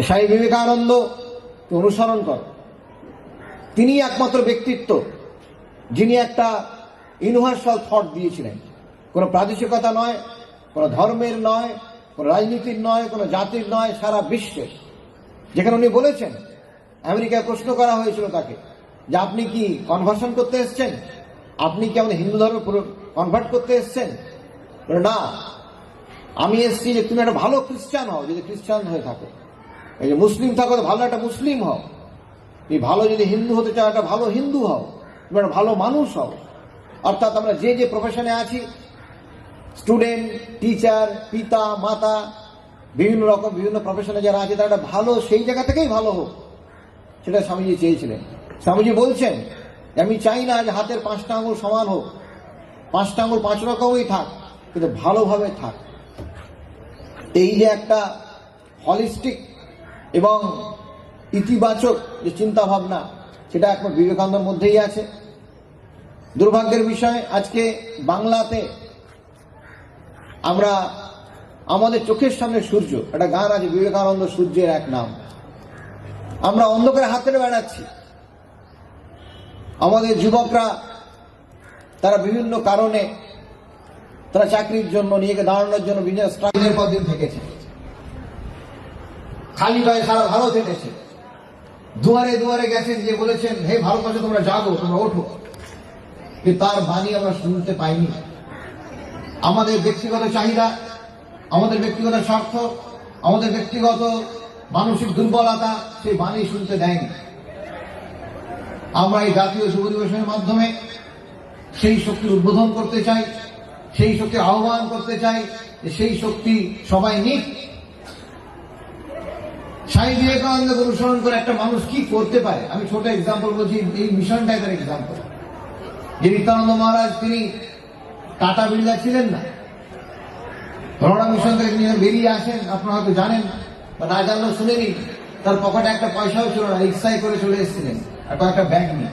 স্বামী বিবেকানন্দ অনুসরণ করো। তিনি একমাত্র ব্যক্তিত্ব, যিনি একটা ইউনিভার্সাল থট দিয়েছিলেন। কোনো প্রাদেশিকতা নয়, কোনো ধর্মের নয়, কোনো রাজনীতির নয়, কোনো জাতির নয়, সারা বিশ্বের যেখানে উনি বলেছেন, আমেরিকায় প্রশ্ন করা হয়েছিল তাকে যে আপনি কি কনভার্সন করতে এসছেন? আপনি কি আমাদের হিন্দু ধর্মে কনভার্ট করতে এসছেন? না। আমি এসছি যে তুমি একটা ভালো খ্রিস্টান হও, যদি খ্রিস্টান হয়ে থাকো। এই যে মুসলিম থাকো ভালো একটা মুসলিম হও। তুমি ভালো যদি হিন্দু হতে চাও, একটা ভালো হিন্দু হও। তুমি একটা ভালো মানুষ হও। অর্থাৎ আমরা যে যে প্রফেশনে আছি স্টুডেন্ট টিচার পিতা, মাতা, বিভিন্ন রকম বিভিন্ন প্রফেশনে যারা আছে, তারা একটা ভালো, সেই জায়গা থেকেই ভালো হোক। সেটা স্বামীজি চেয়েছিলেন। স্বামীজি বলছেন, আমি চাই না যে হাতের পাঁচটা আঙুল সমান হোক। পাঁচটা আঙুল পাঁচ রকমই থাক, কিন্তু ভালোভাবে থাক। এই যে একটা হলিস্টিক এবং ইতিবাচক যে চিন্তা ভাবনা সেটা একমাত্র বিবেকানন্দের মধ্যেই আছে। দুর্ভাগ্যের বিষয়, আজকে বাংলাতে আমরা, আমাদের চোখের সামনে সূর্য, একটা গান আছে বিবেকানন্দ সূর্যের এক নাম। আমরা অন্ধকারে হাত বেড়াচ্ছি। আমাদের যুবকরা, তারা বিভিন্ন কারণে তারা চাকরির জন্য, নিজেকে দাঁড়ানোর জন্য বিভিন্ন স্ট্রাগলের পর দিন থেকেছে। খালি গায়ে সারা ভারত হেঁটেছে। দুয়ারে দুয়ারে গেছেন যে বলেছেন, হে ভারতবর্ষে তোমরা জাগো, তোমরা ওঠো। তার বাণী আমরা শুনতে পাইনি। আমাদের ব্যক্তিগত চাহিদা, আমাদের ব্যক্তিগত স্বার্থ, আমাদের ব্যক্তিগত মানসিক দুর্বলতা, সেই বাণী শুনতে দেয়নি। আমরা এই জাতীয় যুব দিবসের মাধ্যমে সেই শক্তির উদ্বোধন করতে চাই, সেই শক্তির আহ্বান করতে চাই সেই শক্তি সবাই নিক। স্বামী বিবেকানন্দ অনুসরণ করে একটা মানুষ কি করতে পারে? আমি ছোট এক্সাম্পল বলছি, এই মিশন টাইপের এক্সাম্পল যে নিত্যানন্দ মহারাজ, তিনি টাটা বিড়লা ছিলেন না। ধরোড়া মিশন থেকে তিনি বেরিয়ে আসেন, আপনারা হয়তো জানেন, বা না জানলেও তার পকেটে একটা পয়সাও ছিল না, রিক্সায় করে চলে এসেছিলেন, আর কয়েকটা ব্যাগ নিয়ে।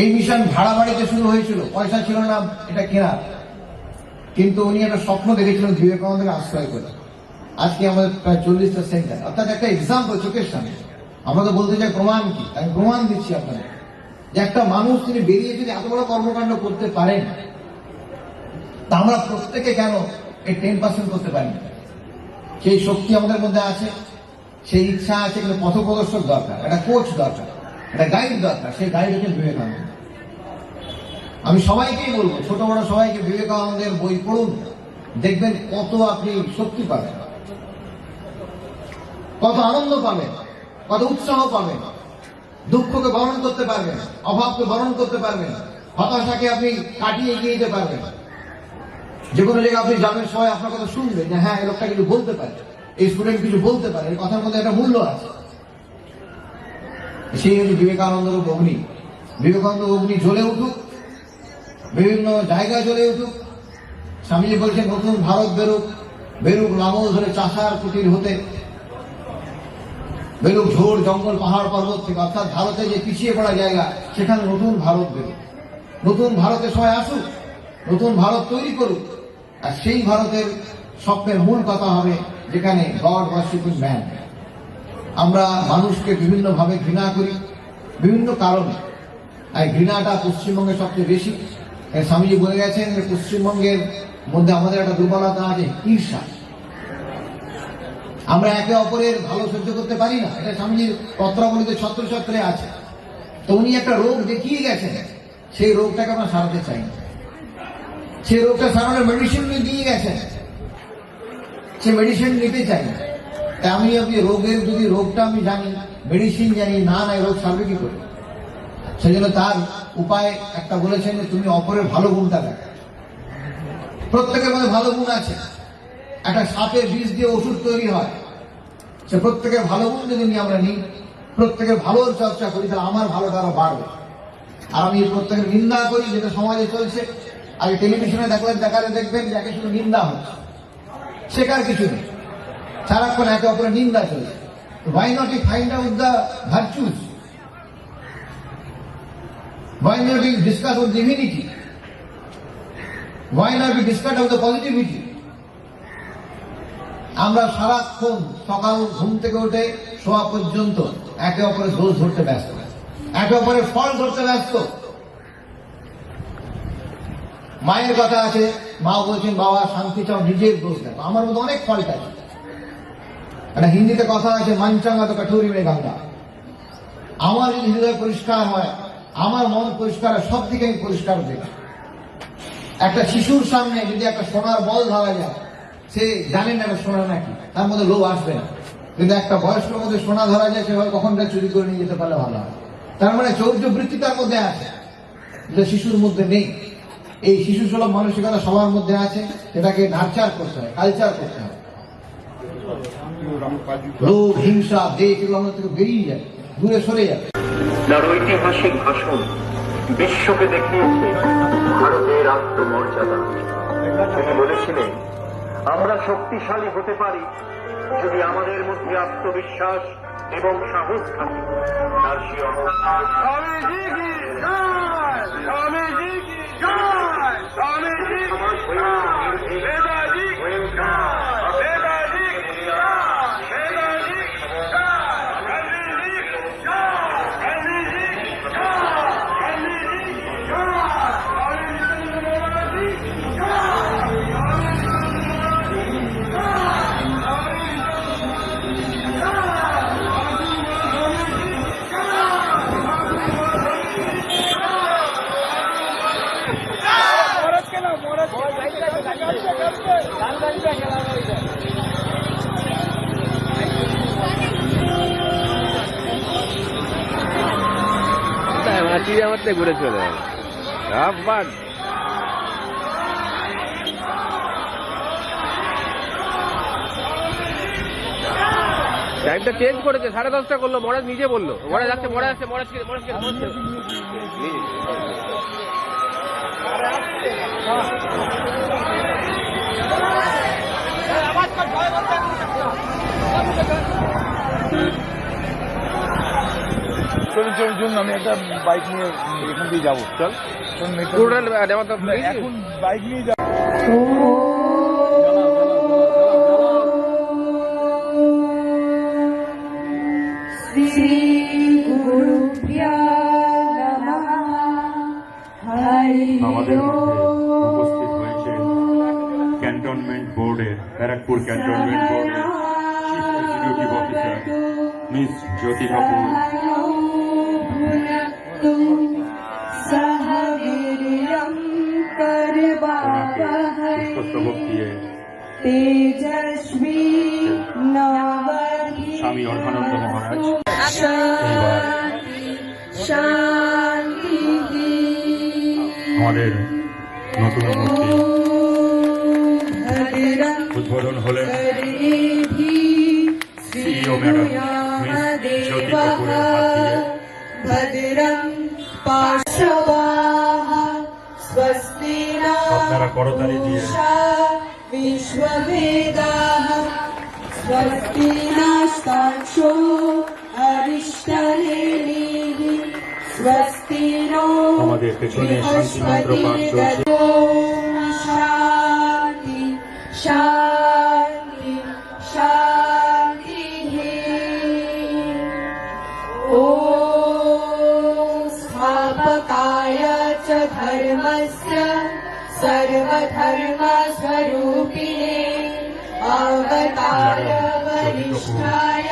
এই মিশন ভাড়া বাড়িতে শুরু হয়েছিল, পয়সা ছিল না, এটা কেনার। কিন্তু উনি একটা স্বপ্ন দেখেছিলেন বিবেকানন্দকে আশ্রয় করে আজকে আমাদের প্রায় চল্লিশটা সেন্টার। অর্থাৎ একটা এক্সাম্পল চোখের সামনে। আমরা তো বলতে চাই প্রমাণ কি? আমি প্রমাণ দিচ্ছি আপনাদের। যে একটা মানুষ তিনি বেরিয়ে যদি এত বড় কর্মকাণ্ড করতে পারেন, তা আমরা প্রত্যেকে কেন এই টেন পার্সেন্ট করতে পারি? সেই শক্তি আমাদের মধ্যে আছে, সেই ইচ্ছা আছে কিন্তু পথপ্রদর্শক দরকার, একটা কোচ দরকার, একটা গাইড দরকার, সেই গাইড হচ্ছে বিবেকানন্দ। আমি সবাইকেই বলব, ছোট বড় সবাইকে বিবেকানন্দের বই পড়ুন, দেখবেন কত আপনি শক্তি পাবেন। কত আনন্দ পাবেন কত উৎসাহ পাবেন দুঃখকে বরণ করতে পারবেন অভাবকে বরণ করতে পারবেন হতাশাকে আপনি কাটিয়ে এগিয়ে যেতে পারবেন যে কোনো জায়গায় আপনি যাবেন, সবাই আপনার কথা শুনবে যে হ্যাঁ এই লোকটা কিছু বলতে পারে, এই স্টুডেন্ট কিছু বলতে পারে, এই কথার মধ্যে একটা মূল্য আছে। সেই হচ্ছে বিবেকানন্দের অগ্নি। বিবেকানন্দ অগ্নি জ্বলে উঠুক, বিভিন্ন জায়গায় জ্বলে উঠুক, স্বামীজি বলছেন, নতুন ভারত বেরুক বেরুক লাঙল ধরে চাষার কুটির হতে। বেরুক ঝোড় জঙ্গল পাহাড় পর্বত থেকে অর্থাৎ ভারতে যে পিছিয়ে পড়া জায়গা, সেখানে নতুন ভারত বেরুক। নতুন ভারতে সবাই আসুক, নতুন ভারত তৈরি করুক। আর সেই ভারতের স্বপ্নের মূল কথা হবে যেখানে গড ওয়ার্শিপিং ম্যান। আমরা মানুষকে বিভিন্নভাবে ঘৃণা করি, বিভিন্ন কারণে। আর ঘৃণাটা পশ্চিমবঙ্গে সবচেয়ে বেশি। স্বামীজি বলে গেছেন পশ্চিমবঙ্গের মধ্যে আমাদের একটা দুর্বলতা আছে, ঈর্ষা। আমরা একে অপরের ভালো সহ্য করতে পারি না। এটা স্বামীজির পত্রাবলীতে ছত্র ছত্রে আছে। তো উনি একটা রোগ দেখিয়ে গেছেন। সেই রোগটাকে আমরা সারাতে চাই না। সেই রোগটা সারানোর মেডিসিন উনি দিয়ে গেছেন। সে মেডিসিন নিতে চাই না। তাই আমি আপনি রোগের যদি রোগটা আমি জানি মেডিসিন জানি, না নাই রোগ সারবে কি করে? সেই জন্য তার উপায় একটা বলেছেন তুমি অপরের ভালো গুণটা দেখ প্রত্যেকের মধ্যে ভালো গুণ আছে। একটা সাপের বিষ দিয়ে ওষুধ তৈরি হয়। সে প্রত্যেকের ভালো গুণ যদি আমরা নিই, প্রত্যেকের ভালো চর্চা করি, তাহলে আমার ভালো আরও বাড়বে। আর আমি প্রত্যেকের নিন্দা করি, যেটা সমাজে চলছে। আগে টেলিভিশনে দেখলেন, দেখালে দেখবেন যে যাকে শুধু নিন্দা হচ্ছে। শেখার কিছু নেই। সারাক্ষণ একে অপরের নিন্দা চলছে। Why not you find out the virtues why not you discuss with divinity why not you discuss out the positivity আমরা সারাক্ষণ সকাল ঘুম থেকে উঠে শোয়া পর্যন্ত একে অপরের দোষ ধরতে ব্যস্ত। একে অপরের ফল ধরতে ব্যস্ত। মায়ের কথা আছে, মা বলছেন, বাবা, শান্তি চাও, নিজের দোষ দেখো। আমার মতো অনেক ফল্ট আছে একটা হিন্দিতে কথা আছে মানচাঙ্গা তো কাঠুরি মে গঙ্গা। আমার যদি হৃদয় পরিষ্কার হয়, আমার মন পরিষ্কার হয়, সব দিকে আমি পরিষ্কার দেখি। একটা শিশুর সামনে যদি একটা সোনার বল ধরা যায় সে জানে না সোনা নাকি, তার মধ্যে লোভ আসবে না। কিন্তু একটা বয়স্কের মধ্যে সোনা ধরা যায়, সে হয় কখন চুরি করে নিয়ে যেতে পারলে ভালো হয়। তার মানে চৌর্য বৃত্তি তার মধ্যে আছে যেটা শিশুর মধ্যে নেই। এই শিশু সুলভ মানসিকতা সবার মধ্যে আছে, সেটাকে নার্চার করতে হয় কালচার করতে হয়। লোভ হিংসা দেশ এগুলো আমাদের থেকে বেরিয়ে যায়, দূরে সরে যায়। তার ঐতিহাসিক ভাষণ বিশ্বকে দেখিয়েছে ভারতের আত্মমর্যাদা। তিনি বলেছিলেন আমরা শক্তিশালী হতে পারি যদি আমাদের মধ্যে আত্মবিশ্বাস এবং সাহস থাকে। তার সে অহংকার স্বামীজি কি মাছি আমার ঘুরে চলে গেল আবার টাইমটা চেঞ্জ করেছে, সাড়ে দশটা করল মরাজ নিজে বলল। মরাজ যাচ্ছে মরাজ আসছে মরাজ মরাজ কে চলুন চলুন চলুন আমি একটা বাইক নিয়ে এখান দিয়ে যাব। চল। এখন বাইক নিয়ে যাব আমাদের মধ্যে উপস্থিত হয়েছেন ক্যান্টনমেন্ট বোর্ডের ব্যারাকপুর ক্যান্টনমেন্ট বোর্ডের chief executive officer miss Jyoti Kapoor দিয়ে তেজস্বী স্বামী অর্ঘানন্দ মহারাজ। শান্তি শান্তি। আমাদের নতুন মূর্তি। উদ্বোধন হলেন সিইও ম্যাডাম জ্যোতি কাপুরের হাত দিয়ে ভদ্রং পার্শ্ববাহ স্বস্তি নাষা বিশ্ববেদাহ স্বস্তি নাস্তাক্ষো হরিষ্টরেণী স্বস্তি নো আমাদের स्थापकाय च धर्मस्य सर्वधर्मस्वरूपिणे अवतार वरिष्ठाय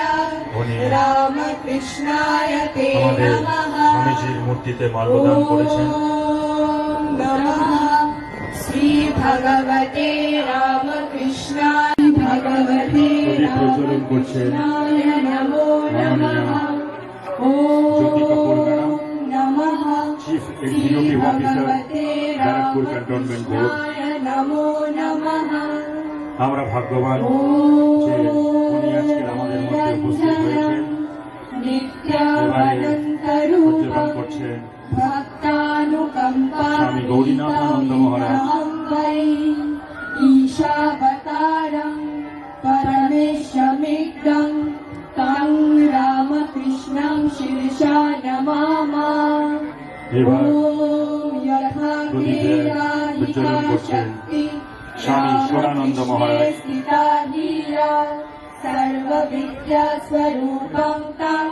रामकृष्णाय ते আমাদের नमः স্বামীজির মূর্তিতে মাল্যদান করেছেন ॐ नमः श्रीभगवते रामकृष्णाय भगवते প্রদীপ প্রজ্বলন করছেন रामकृष्णाय नमो chief executive officer Barrackpore cantonment board আমরা ভাগ্যবান যে উনি আজকে আমাদের মধ্যে উপস্থিত হয়েছেন। উদযাপন করছেন। স্বামী গৌরীনাথানন্দ মহারাজ। ঈশাবতারম পরমেশ্বমিদম তং রামকৃষ্ণম শীর্ষা নমাম। উচ্চারণ করছেন স্বামী সোনানন্দ মহারাজ সর্ববিদ্যা স্বরূপম তম